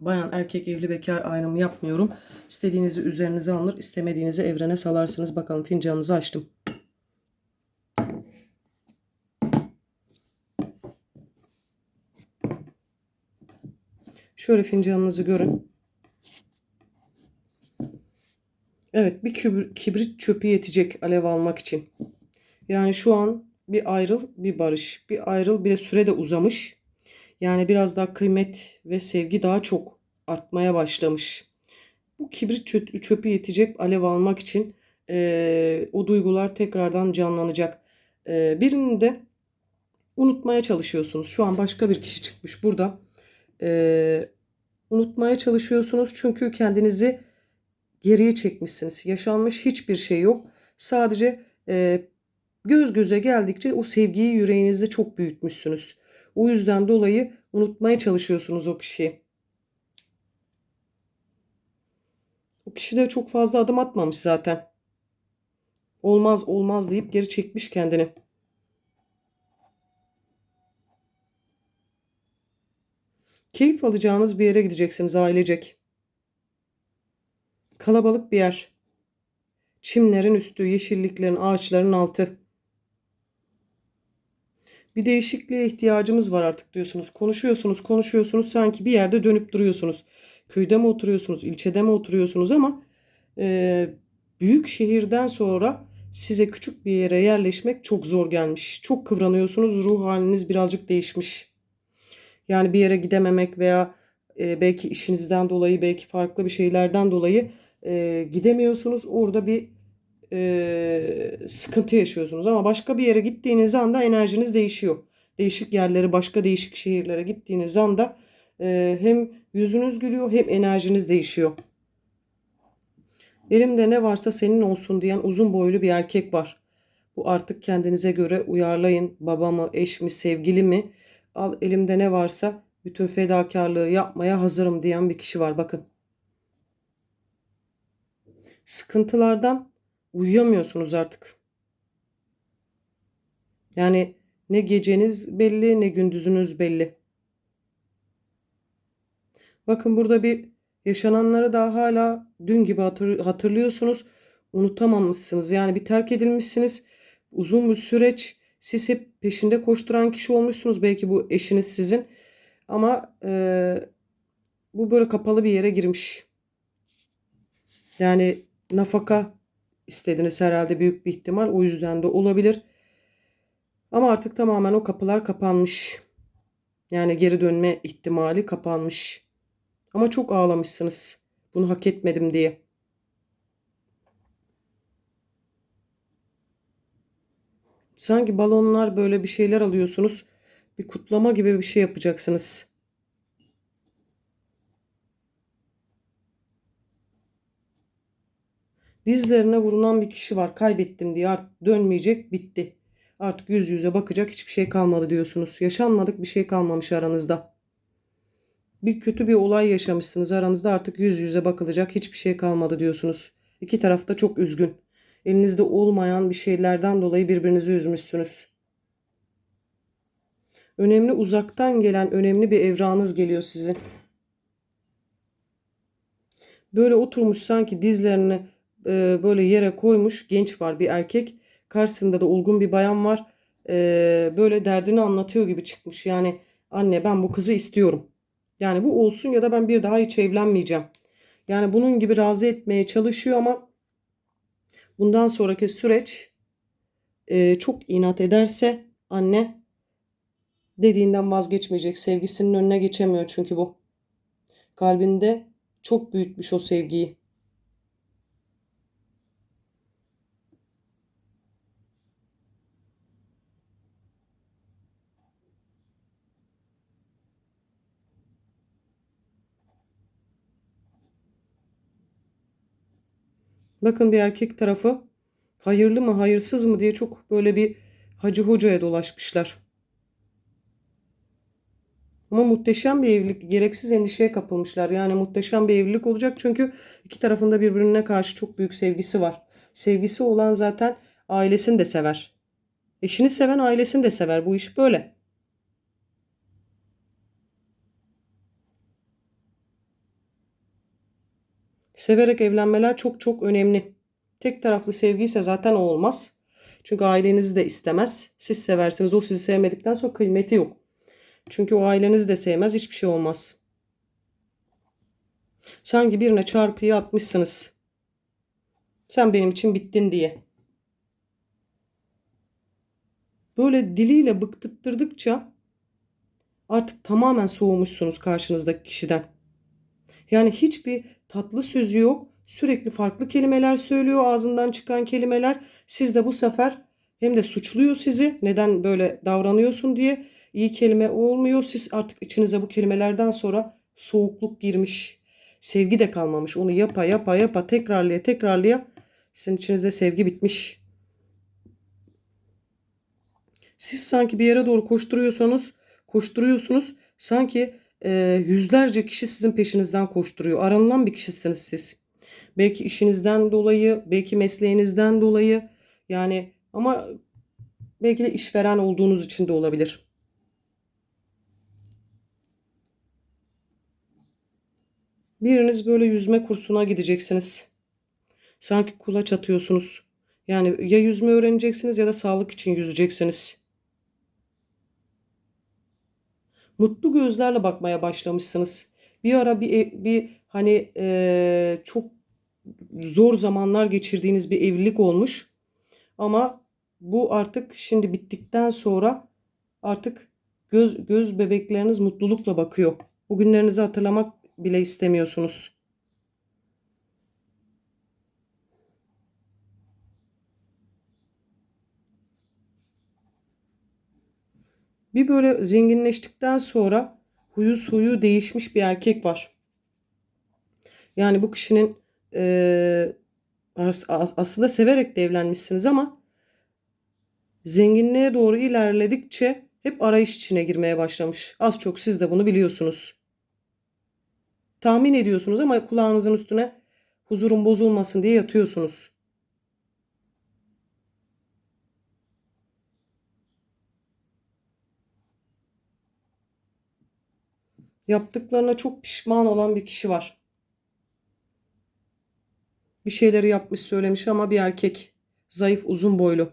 Bayan erkek evli bekar ayrımı yapmıyorum. İstediğinizi üzerinize alır, istemediğinizi evrene salarsınız. Bakalım fincanınızı açtım. Şöyle fincanınızı görün. Evet bir kibrit çöpü yetecek alev almak için. Yani şu an bir ayrıl bir barış. Bir ayrıl bir de süre de uzamış. Yani biraz daha kıymet ve sevgi daha çok artmaya başlamış. Bu kibrit çö- çöpü yetecek alev almak için eee, o duygular tekrardan canlanacak. Eee birini de unutmaya çalışıyorsunuz. Şu an başka bir kişi çıkmış burada. Eee, unutmaya çalışıyorsunuz çünkü kendinizi geriye çekmişsiniz. Yaşanmış hiçbir şey yok. Sadece eee, göz göze geldikçe o sevgiyi yüreğinizde çok büyütmüşsünüz. O yüzden dolayı unutmaya çalışıyorsunuz o kişiyi. O kişi de çok fazla adım atmamış zaten. Olmaz olmaz deyip geri çekmiş kendini. Keyif alacağınız bir yere gideceksiniz ailecek. Kalabalık bir yer. Çimlerin üstü, yeşilliklerin, ağaçların altı. Bir değişikliğe ihtiyacımız var artık diyorsunuz. Konuşuyorsunuz, konuşuyorsunuz. Sanki bir yerde dönüp duruyorsunuz. Köyde mi oturuyorsunuz, ilçede mi oturuyorsunuz ama e, büyük şehirden sonra size küçük bir yere yerleşmek çok zor gelmiş. Çok kıvranıyorsunuz. Ruh haliniz birazcık değişmiş. Yani bir yere gidememek veya e, belki işinizden dolayı, belki farklı bir şeylerden dolayı e, gidemiyorsunuz. Orada bir e, sıkıntı yaşıyorsunuz. Ama başka bir yere gittiğiniz anda enerjiniz değişiyor. Değişik yerlere, başka değişik şehirlere gittiğiniz anda e, hem yüzünüz gülüyor hem enerjiniz değişiyor. Elimde ne varsa senin olsun diyen uzun boylu bir erkek var. Bu artık kendinize göre uyarlayın. Baba mı, eş mi, sevgili mi? Al elimde ne varsa bütün fedakarlığı yapmaya hazırım diyen bir kişi var bakın. Sıkıntılardan uyuyamıyorsunuz artık. Yani ne geceniz belli ne gündüzünüz belli. Bakın burada bir yaşananları daha hala dün gibi hatır- hatırlıyorsunuz. Unutamamışsınız. Yani bir terk edilmişsiniz. Uzun bir süreç. Siz hep peşinde koşturan kişi olmuşsunuz. Belki bu eşiniz sizin. Ama e, bu böyle kapalı bir yere girmiş. Yani nafaka istediniz herhalde büyük bir ihtimal. O yüzden de olabilir. Ama artık tamamen o kapılar kapanmış. Yani geri dönme ihtimali kapanmış. Ama çok ağlamışsınız. Bunu hak etmedim diye. Sanki balonlar böyle bir şeyler alıyorsunuz. Bir kutlama gibi bir şey yapacaksınız. Dizlerine vurulan bir kişi var. Kaybettim diye artık dönmeyecek, bitti. Artık yüz yüze bakacak hiçbir şey kalmadı diyorsunuz. Yaşanmadık bir şey kalmamış aranızda. Bir kötü bir olay yaşamışsınız aranızda artık yüz yüze bakılacak hiçbir şey kalmadı diyorsunuz. İki taraf da çok üzgün. Elinizde olmayan bir şeylerden dolayı birbirinizi üzmüşsünüz. Önemli uzaktan gelen önemli bir evranız geliyor sizin. Böyle oturmuş sanki dizlerini e, böyle yere koymuş genç var bir erkek. Karşısında da olgun bir bayan var. E, böyle derdini anlatıyor gibi çıkmış. Yani anne ben bu kızı istiyorum. Yani bu olsun ya da ben bir daha hiç evlenmeyeceğim. Yani bunun gibi razı etmeye çalışıyor ama bundan sonraki süreç e, çok inat ederse anne dediğinden vazgeçmeyecek. Sevgisinin önüne geçemiyor çünkü bu. Kalbinde çok büyütmüş o sevgiyi. Bakın bir erkek tarafı hayırlı mı hayırsız mı diye çok böyle bir hacı hocaya dolaşmışlar. Ama muhteşem bir evlilik, gereksiz endişeye kapılmışlar. Yani muhteşem bir evlilik olacak çünkü iki tarafında birbirine karşı çok büyük sevgisi var. Sevgisi olan zaten ailesini de sever. Eşini seven ailesini de sever. Bu iş böyle. Severek evlenmeler çok çok önemli. Tek taraflı sevgi ise zaten o olmaz. Çünkü aileniz de istemez. Siz seversiniz. O sizi sevmedikten sonra kıymeti yok. Çünkü o aileniz de sevmez. Hiçbir şey olmaz. Sanki birine çarpıyı atmışsınız. Sen benim için bittin diye. Böyle diliyle bıktırttıkça artık tamamen soğumuşsunuz karşınızdaki kişiden. Yani hiçbir tatlı sözü yok. Sürekli farklı kelimeler söylüyor ağzından çıkan kelimeler. Siz de bu sefer hem de suçluyor sizi. Neden böyle davranıyorsun diye. İyi kelime olmuyor. Siz artık içinize bu kelimelerden sonra soğukluk girmiş. Sevgi de kalmamış. Onu yapa yapa yapa tekrarlaya tekrarlaya sizin içinizde sevgi bitmiş. Siz sanki bir yere doğru koşturuyorsanız, koşturuyorsunuz. Sanki e, yüzlerce kişi sizin peşinizden koşturuyor. Aranılan bir kişisiniz siz. Belki işinizden dolayı, belki mesleğinizden dolayı. Yani ama belki de işveren olduğunuz için de olabilir. Biriniz böyle yüzme kursuna gideceksiniz. Sanki kulaç atıyorsunuz. Yani ya yüzme öğreneceksiniz ya da sağlık için yüzeceksiniz. Mutlu gözlerle bakmaya başlamışsınız. Bir ara bir bir hani eee, çok zor zamanlar geçirdiğiniz bir evlilik olmuş. Ama bu artık şimdi bittikten sonra artık göz göz bebekleriniz mutlulukla bakıyor. O günlerinizi hatırlamak bile istemiyorsunuz. Bir böyle zenginleştikten sonra huyu suyu değişmiş bir erkek var. Yani bu kişinin as- aslında severek de evlenmişsiniz ama zenginliğe doğru ilerledikçe hep arayış içine girmeye başlamış. Az çok siz de bunu biliyorsunuz. Tahmin ediyorsunuz ama kulağınızın üstüne huzurun bozulmasın diye yatıyorsunuz. Yaptıklarına çok pişman olan bir kişi var. Bir şeyleri yapmış söylemiş ama bir erkek. Zayıf uzun boylu.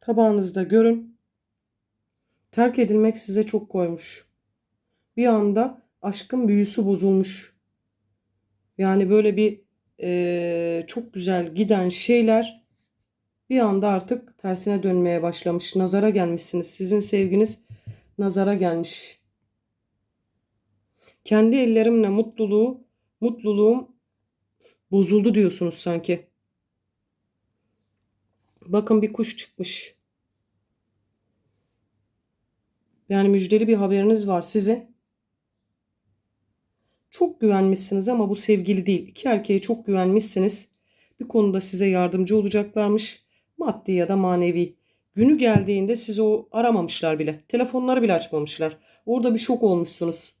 Tabağınızda görün. Terk edilmek size çok koymuş. Bir anda aşkın büyüsü bozulmuş. Yani böyle bir eee, çok güzel giden şeyler bir anda artık tersine dönmeye başlamış. Nazara gelmişsiniz. Sizin sevginiz nazara gelmiş. Kendi ellerimle mutluluğu, mutluluğum bozuldu diyorsunuz sanki. Bakın bir kuş çıkmış. Yani müjdeli bir haberiniz var size. Çok güvenmişsiniz ama bu sevgili değil. İki erkeğe çok güvenmişsiniz. Bir konuda size yardımcı olacaklarmış. Maddi ya da manevi. Günü geldiğinde sizi o aramamışlar bile. Telefonları bile açmamışlar. Orada bir şok olmuşsunuz.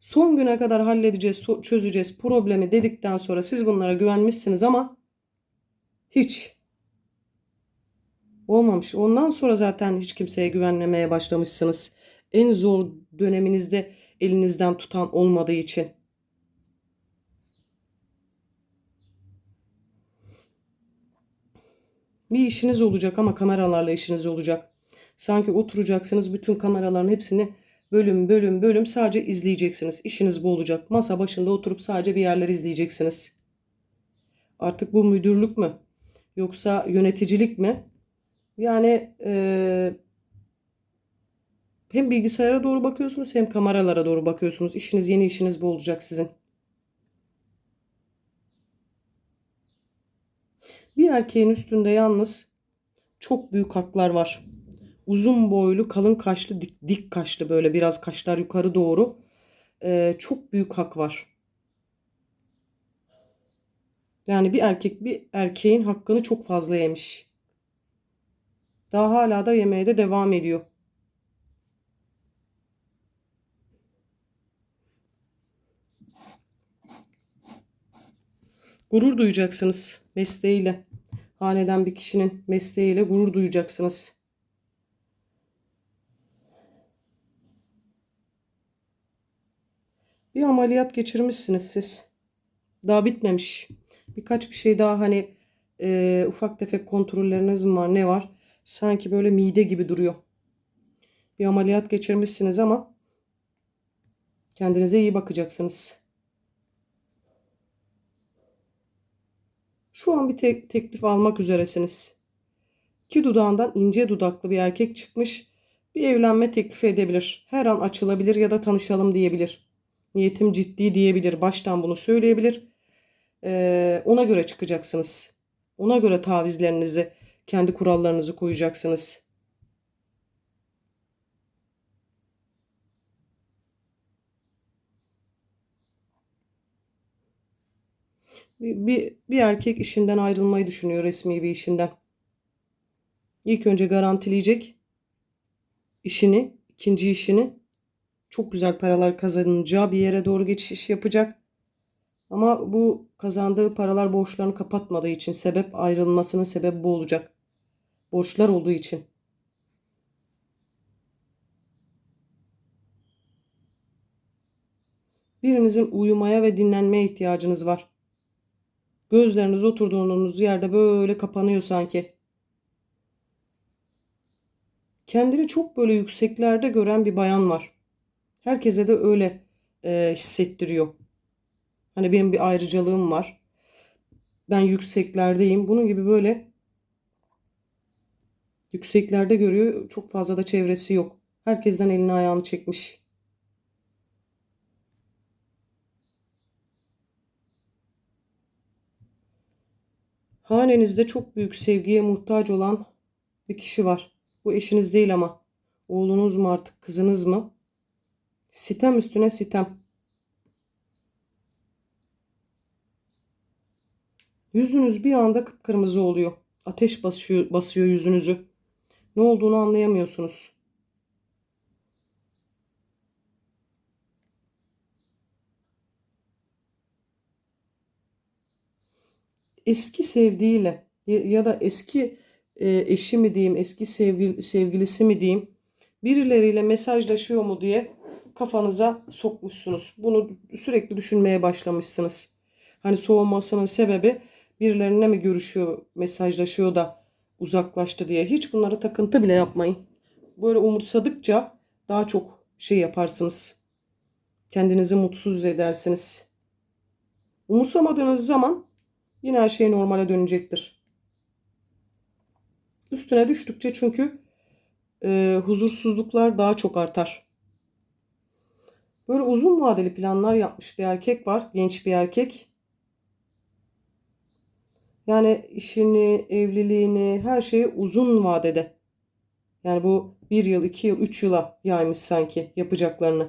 Son güne kadar halledeceğiz, çözeceğiz problemi dedikten sonra siz bunlara güvenmişsiniz ama hiç olmamış. Ondan sonra zaten hiç kimseye güvenmemeye başlamışsınız. En zor döneminizde elinizden tutan olmadığı için. Bir işiniz olacak ama kameralarla işiniz olacak. Sanki oturacaksınız bütün kameraların hepsini bölüm bölüm bölüm sadece izleyeceksiniz. İşiniz bu olacak. Masa başında oturup sadece bir yerleri izleyeceksiniz. Artık bu müdürlük mü? Yoksa yöneticilik mi? Yani eee, hem bilgisayara doğru bakıyorsunuz hem kameralara doğru bakıyorsunuz. İşiniz yeni işiniz bu olacak sizin. Bir erkeğin üstünde yalnız çok büyük haklar var. Uzun boylu, kalın kaşlı, dik, dik kaşlı böyle biraz kaşlar yukarı doğru. Ee, çok büyük hak var. Yani bir erkek bir erkeğin hakkını çok fazla yemiş. Daha hala da yemeye de devam ediyor. Gurur duyacaksınız mesleğiyle. Haneden bir kişinin mesleğiyle gurur duyacaksınız. Bir ameliyat geçirmişsiniz siz. Daha bitmemiş. Birkaç bir şey daha hani e, ufak tefek kontrolleriniz mi var ne var? Sanki böyle mide gibi duruyor. Bir ameliyat geçirmişsiniz ama kendinize iyi bakacaksınız. Şu an bir te- teklif almak üzeresiniz. İki dudağından ince dudaklı bir erkek çıkmış. Bir evlenme teklifi edebilir. Her an açılabilir ya da tanışalım diyebilir. Niyetim ciddi diyebilir. Baştan bunu söyleyebilir. Ee, ona göre çıkacaksınız. Ona göre tavizlerinizi, kendi kurallarınızı koyacaksınız. Bir, bir, erkek işinden ayrılmayı düşünüyor resmi bir işinden. İlk önce garantileyecek işini, ikinci işini çok güzel paralar kazanacağı bir yere doğru geçiş yapacak. Ama bu kazandığı paralar borçlarını kapatmadığı için sebep ayrılmasının sebebi bu olacak. Borçlar olduğu için. Birinizin uyumaya ve dinlenmeye ihtiyacınız var. Gözleriniz oturduğunuz yerde böyle kapanıyor sanki. Kendini çok böyle yükseklerde gören bir bayan var. Herkese de öyle e, hissettiriyor. Hani benim bir ayrıcalığım var. Ben yükseklerdeyim. Bunun gibi böyle yükseklerde görüyor. Çok fazla da çevresi yok. Herkesten elini ayağını çekmiş. Hanenizde çok büyük sevgiye muhtaç olan bir kişi var. Bu eşiniz değil ama. Oğlunuz mu artık kızınız mı? Sitem üstüne sitem. Yüzünüz bir anda kıpkırmızı oluyor. Ateş basıyor, basıyor yüzünüzü. Ne olduğunu anlayamıyorsunuz. Eski sevdiğiyle ya da eski e, eşi mi diyeyim, eski sevgili, sevgilisi mi diyeyim, birileriyle mesajlaşıyor mu diye kafanıza sokmuşsunuz. Bunu sürekli düşünmeye başlamışsınız. Hani soğumasının sebebi birilerine mi görüşüyor, mesajlaşıyor da uzaklaştı diye. Hiç bunlara takıntı bile yapmayın. Böyle umutsadıkça daha çok şey yaparsınız. Kendinizi mutsuz edersiniz. Umursamadığınız zaman yine her şey normale dönecektir. Üstüne düştükçe çünkü e, huzursuzluklar daha çok artar. Böyle uzun vadeli planlar yapmış bir erkek var. Genç bir erkek. Yani işini, evliliğini, her şeyi uzun vadede. Yani bu bir yıl, iki yıl, üç yıla yaymış sanki yapacaklarını.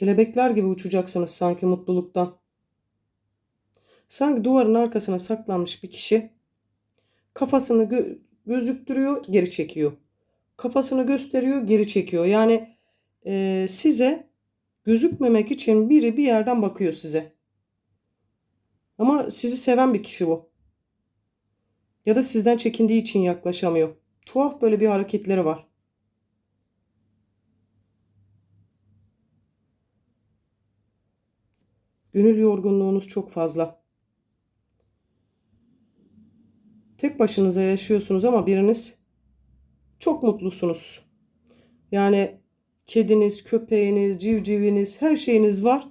Kelebekler gibi uçacaksınız sanki mutluluktan. Sanki duvarın arkasına saklanmış bir kişi kafasını gö- gözüktürüyor, geri çekiyor. Kafasını gösteriyor, geri çekiyor. Yani e, size gözükmemek için biri bir yerden bakıyor size. Ama sizi seven bir kişi bu. Ya da sizden çekindiği için yaklaşamıyor. Tuhaf böyle bir hareketleri var. Gönül yorgunluğunuz çok fazla. Tek başınıza yaşıyorsunuz ama biriniz çok mutlusunuz. Yani kediniz, köpeğiniz, civciviniz, her şeyiniz var.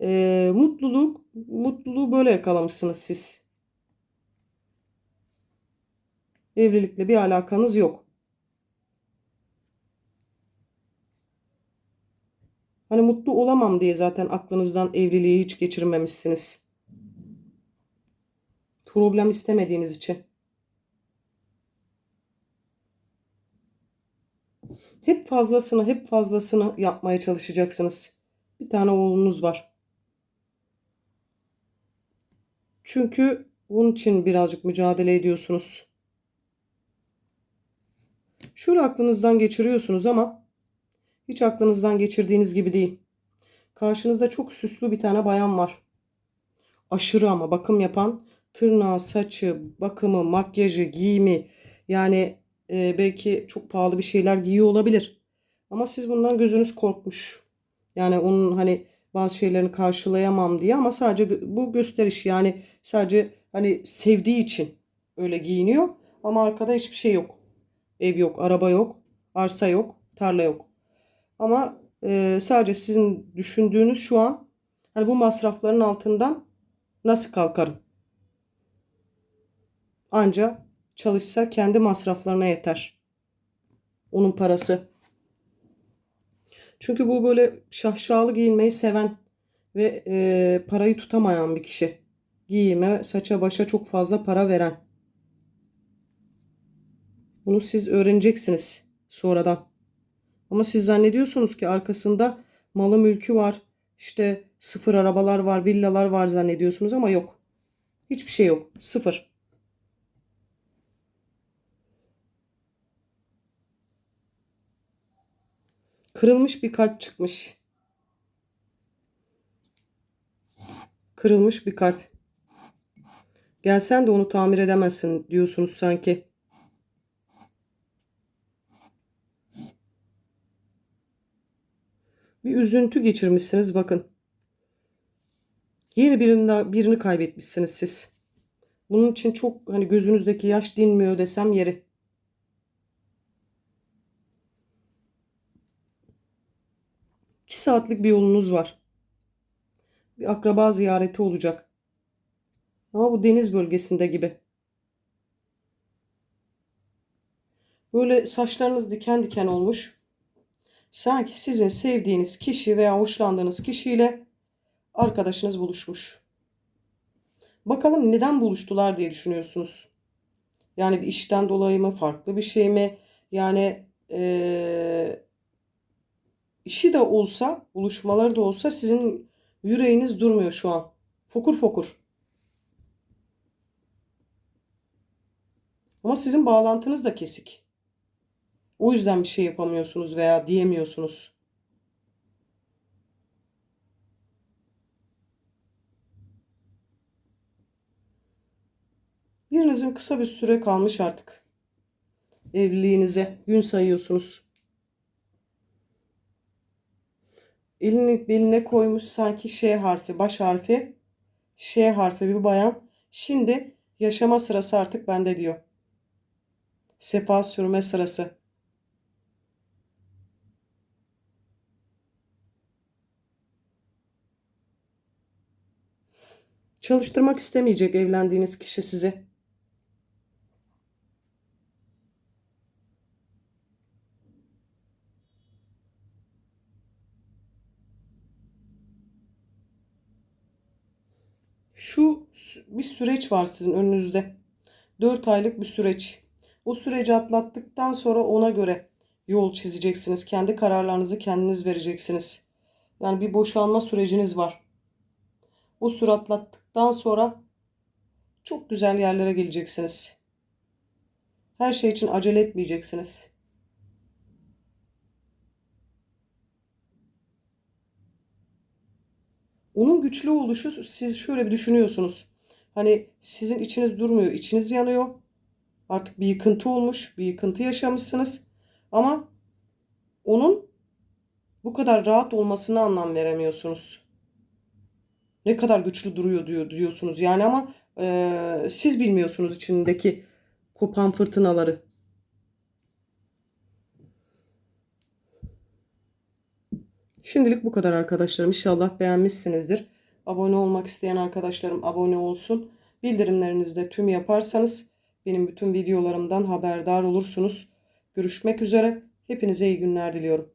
Ee, mutluluk, mutluluğu böyle yakalamışsınız siz. Evlilikle bir alakanız yok. Hani mutlu olamam diye zaten aklınızdan evliliği hiç geçirmemişsiniz. Problem istemediğiniz için. Hep fazlasını, hep fazlasını yapmaya çalışacaksınız. Bir tane oğlunuz var. Çünkü bunun için birazcık mücadele ediyorsunuz. Şöyle aklınızdan geçiriyorsunuz ama hiç aklınızdan geçirdiğiniz gibi değil. Karşınızda çok süslü bir tane bayan var. Aşırı ama bakım yapan tırnağı, saçı, bakımı, makyajı, giyimi yani e, belki çok pahalı bir şeyler giyiyor olabilir. Ama siz bundan gözünüz korkmuş. Yani onun hani bazı şeylerini karşılayamam diye ama sadece bu gösteriş yani sadece hani sevdiği için öyle giyiniyor ama arkada hiçbir şey yok. Ev yok, araba yok, arsa yok, tarla yok. Ama e, sadece sizin düşündüğünüz şu an hani bu masrafların altından nasıl kalkarım? Anca çalışsa kendi masraflarına yeter. Onun parası. Çünkü bu böyle şahşalı giyinmeyi seven ve e, parayı tutamayan bir kişi. Giyime, saça başa çok fazla para veren. Bunu siz öğreneceksiniz sonradan. Ama siz zannediyorsunuz ki arkasında malı mülkü var. İşte sıfır arabalar var, villalar var zannediyorsunuz ama yok. Hiçbir şey yok. Sıfır. Kırılmış bir kalp çıkmış. Kırılmış bir kalp. Gelsen de onu tamir edemezsin diyorsunuz sanki. Bir üzüntü geçirmişsiniz bakın. Yeni birini, birini kaybetmişsiniz siz. Bunun için çok hani gözünüzdeki yaş dinmiyor desem yeri. İki saatlik bir yolunuz var. Bir akraba ziyareti olacak. Ama bu deniz bölgesinde gibi. Böyle saçlarınız diken diken olmuş. Sanki sizin sevdiğiniz kişi veya hoşlandığınız kişiyle arkadaşınız buluşmuş. Bakalım neden buluştular diye düşünüyorsunuz. Yani bir işten dolayı mı, farklı bir şey mi? Yani ee, işi de olsa, buluşmaları da olsa sizin yüreğiniz durmuyor şu an. Fokur fokur. Ama sizin bağlantınız da kesik. O yüzden bir şey yapamıyorsunuz veya diyemiyorsunuz. Birinizin kısa bir süre kalmış artık. Evliliğinize gün sayıyorsunuz. Elini beline koymuş sanki Ş harfi, baş harfi. Ş harfi bir bayan. Şimdi yaşama sırası artık bende diyor. Sefa sürme sırası. Çalıştırmak istemeyecek evlendiğiniz kişi sizi. Şu bir süreç var sizin önünüzde. 4 aylık bir süreç. O süreci atlattıktan sonra ona göre yol çizeceksiniz. Kendi kararlarınızı kendiniz vereceksiniz. Yani bir boşanma süreciniz var. O süre atlattıktan sonra çok güzel yerlere geleceksiniz. Her şey için acele etmeyeceksiniz. Onun güçlü oluşu siz şöyle bir düşünüyorsunuz. Hani sizin içiniz durmuyor, içiniz yanıyor. Artık bir yıkıntı olmuş, bir yıkıntı yaşamışsınız. Ama onun bu kadar rahat olmasına anlam veremiyorsunuz. Ne kadar güçlü duruyor diyor diyorsunuz yani ama e, siz bilmiyorsunuz içindeki kopan fırtınaları. Şimdilik bu kadar arkadaşlarım. İnşallah beğenmişsinizdir. Abone olmak isteyen arkadaşlarım abone olsun. Bildirimlerinizi de tüm yaparsanız benim bütün videolarımdan haberdar olursunuz. Görüşmek üzere. Hepinize iyi günler diliyorum.